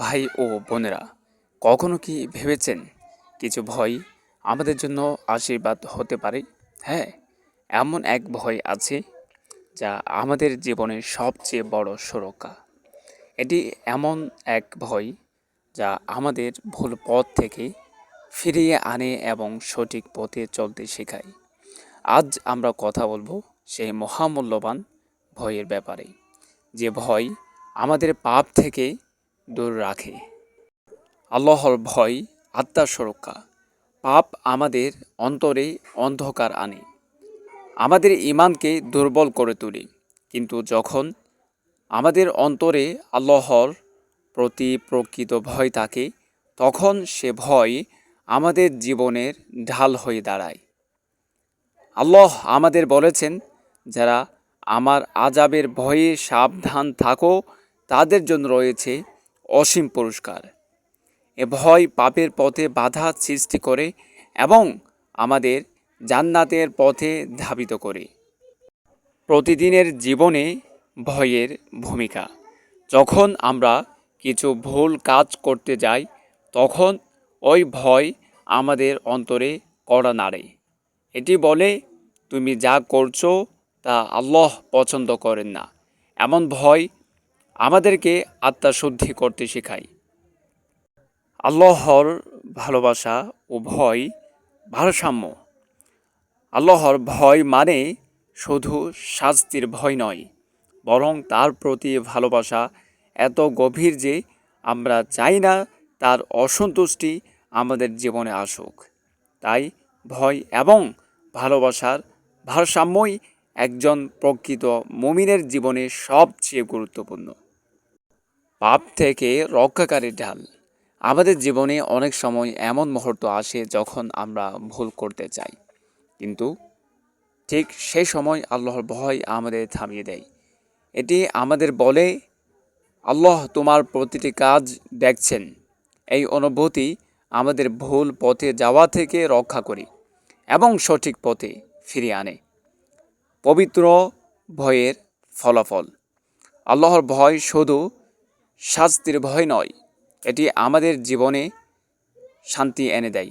ভাই ও বোনেরা, কখনো কি ভেবেছেন কিছু ভয় আমাদের জন্য আশীর্বাদ হতে পারে? হ্যাঁ এমন এক ভয় আছে যা আমাদের জীবনের সবচেয়ে বড় সুরক্ষা। এটি এমন এক ভয় যা আমাদের ভুল পথ থেকে ফিরিয়ে আনে এবং সঠিক পথে চলতে শেখায়। আজ আমরা কথা বলব সেই মহামূল্যবান ভয়ের ব্যাপারে। যে ভয় আমাদের পাপ থেকে দূর রাখে। আল্লাহর ভয়, আত্মার সুরক্ষা। পাপ আমাদের অন্তরে অন্ধকার আনে। আমাদের ইমানকে দুর্বল করে তোলে। কিন্তু যখন আমাদের অন্তরে আল্লাহর প্রতি প্রকৃত ভয় থাকে, তখন সে ভয় আমাদের জীবনের ঢাল হয়ে দাঁড়ায়। আল্লাহ আমাদের বলেছেন, যারা আমার আজাবের ভয়ে সাবধান থাকো, তাদের জন্য রয়েছে অসীম পুরস্কার। এ ভয় পাপের পথে বাধা সৃষ্টি করে এবং আমাদের জান্নাতের পথে ধাবিত করে। প্রতিদিনের জীবনে ভয়ের ভূমিকা। যখন আমরা কিছু ভুল কাজ করতে যাই, তখন ওই ভয় আমাদের অন্তরে কড়া নাড়ে। এটি বলে, তুমি যা করছ তা আল্লাহ পছন্দ করেন না। এমন ভয় আমাদেরকে আত্মাশুদ্ধি করতে শেখায়। আল্লাহর ভালোবাসা ও ভয় ভারসাম্য। আল্লাহর ভয় মানে শুধু শাস্তির ভয় নয়, বরং তার প্রতি ভালোবাসা এত গভীর যে আমরা চাই না তার অসন্তুষ্টি আমাদের জীবনে আসুক। তাই ভয় এবং ভালোবাসার ভারসাম্যই একজন প্রকৃত মমিনের জীবনে সবচেয়ে গুরুত্বপূর্ণ। পাপ থেকে রক্ষাকারী ঢাল। আমাদের জীবনে অনেক সময় এমন মুহূর্ত আসে যখন আমরা ভুল করতে চাই। কিন্তু ঠিক সেই সময় আল্লাহর ভয় আমাদের থামিয়ে দেয়। এটি আমাদের বলে, আল্লাহ তোমার প্রতিটি কাজ দেখছেন। এই অনুভূতি আমাদের ভুল পথে যাওয়া থেকে রক্ষা করি এবং সঠিক পথে ফিরিয়ে আনে। পবিত্র ভয়ের ফলাফল। আল্লাহর ভয় শুধু শাস্তির ভয় নয়। এটি আমাদের জীবনে শান্তি এনে দেয়।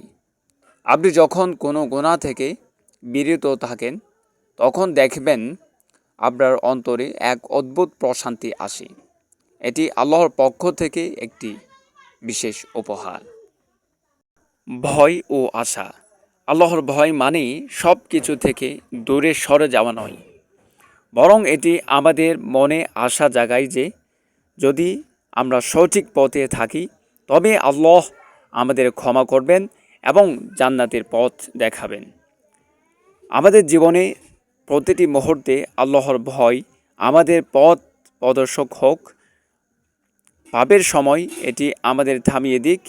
আপনি যখন কোনো গোনা থেকে বিরত থাকেন, তখন দেখবেন আপনার অন্তরে এক অদ্ভুত প্রশান্তি আসে। এটি আল্লাহর পক্ষ থেকে একটি বিশেষ উপহার। ভয় ও আশা। আল্লাহর ভয় মানে সব কিছু থেকে দূরে সরে যাওয়া নয়। বরং এটি আমাদের মনে আশা জাগায় যে যদি আমরা সঠিক পথে থাকি, তবে আল্লাহ আমাদের ক্ষমা করবেন এবং জান্নাতের পথ দেখাবেন। আমাদের জীবনে প্রতিটি মুহূর্তে আল্লাহর ভয় আমাদের পথ প্রদর্শক হোক। পাপের সময় এটি আমাদের থামিয়ে দিক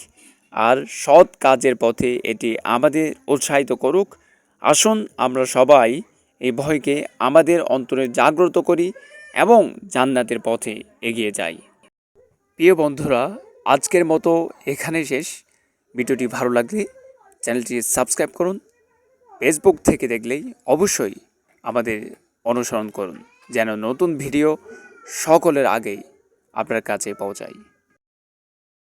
আর সৎ কাজের পথে এটি আমাদের উৎসাহিত করুক। আসুন আমরা সবাই এই ভয়কে আমাদের অন্তরে জাগ্রত করি এবং জান্নাতের পথে এগিয়ে যাই। প্রিয় বন্ধুরা, আজকের মতো এখানে শেষ। ভিডিওটি ভালো লাগলে চ্যানেলটি সাবস্ক্রাইব করুন, ফেসবুক থেকে দেখলেই অবশ্যই আমাদের অনুসরণ করুন, যেন নতুন ভিডিও সকলের আগেই আপনার কাছে পৌঁছায়।